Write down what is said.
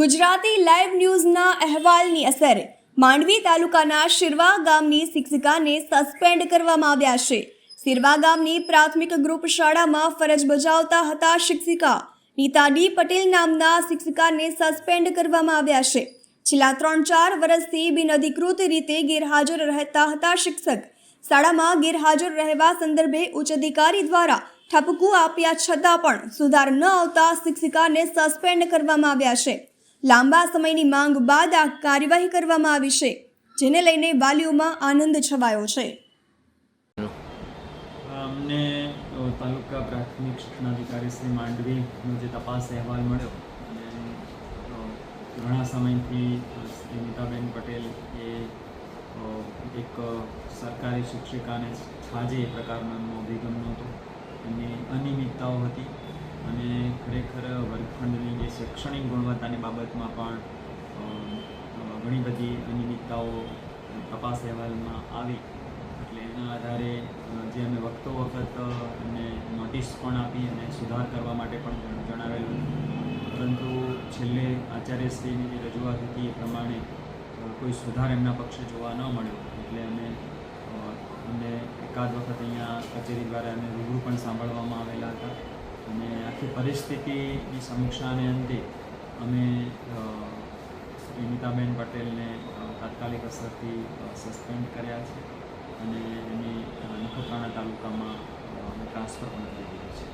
Gujarati live ન્યૂઝના અહેવાલની અસર. માંડવી તાલુકાના શિરવા ગામની શિક્ષિકાને સસ્પેન્ડ કરવામાં આવ્યા છે. શિરવા ગામની પ્રાથમિક ગ્રુપ શાળામાં ફરજ બજાવતા હતા શિક્ષિકા. નીતા ડી પટેલ નામના શિક્ષિકાને સસ્પેન્ડ કરવામાં આવ્યા છે. છેલ્લા ત્રણ ચાર વર્ષથી બિનઅધિકૃત રીતે ગેરહાજર રહેતા હતા શિક્ષક. શાળામાં ગેરહાજર રહેવા સંદર્ભે ઉચ્ચ અધિકારી દ્વારા ઠપકું આપ્યા છતાં પણ સુધાર ન આવતા શિક્ષિકાને સસ્પેન્ડ કરવામાં આવ્યા છે. લાંબા સમયની માંગ બાદ આ કાર્યવાહી કરવામાં આવી છે, જેને લઈને વાલીઓમાં આનંદ છવાયો છે. અમને તાલુકા પ્રાથમિક શિક્ષણાધિકારી શ્રી માંડવીનો જે તપાસ અહેવાલ મળ્યો અને ઘણા સમયથી શ્રી નીતાબેન પટેલ એ એક સરકારી શિક્ષિકાને છાજે એ પ્રકારનો અભિગમ નહોતો. એમની અનિયમિતતાઓ હતી. અને ખરેખર વર્ગખંડની જે શૈક્ષણિક ગુણવત્તાની બાબતમાં પણ ઘણી બધી અનિયમિતતાઓ તપાસ અહેવાલમાં આવી. એટલે એના આધારે જે અમે વખતો વખત એમને નોટિસ પણ આપી અને સુધાર કરવા માટે પણ જણાવેલું. પરંતુ છેલ્લે આચાર્યશ્રીની જે રજૂઆત હતી એ પ્રમાણે કોઈ સુધાર એમના પક્ષે જોવા ન મળ્યો. એટલે અમે અમને એકાદ વખત અહીંયા કચેરી દ્વારા અમે રૂબરૂ પણ સાંભળવામાં આવેલા હતા. અને આખી પરિસ્થિતિની સમીક્ષાને અંતે અમે અ, પટેલને તાત્કાલિક અસરથી સસ્પેન્ડ કર્યા છે અને એની નખત્રાણા તાલુકામાં ટ્રાન્સફર પણ કરી દીધી છે.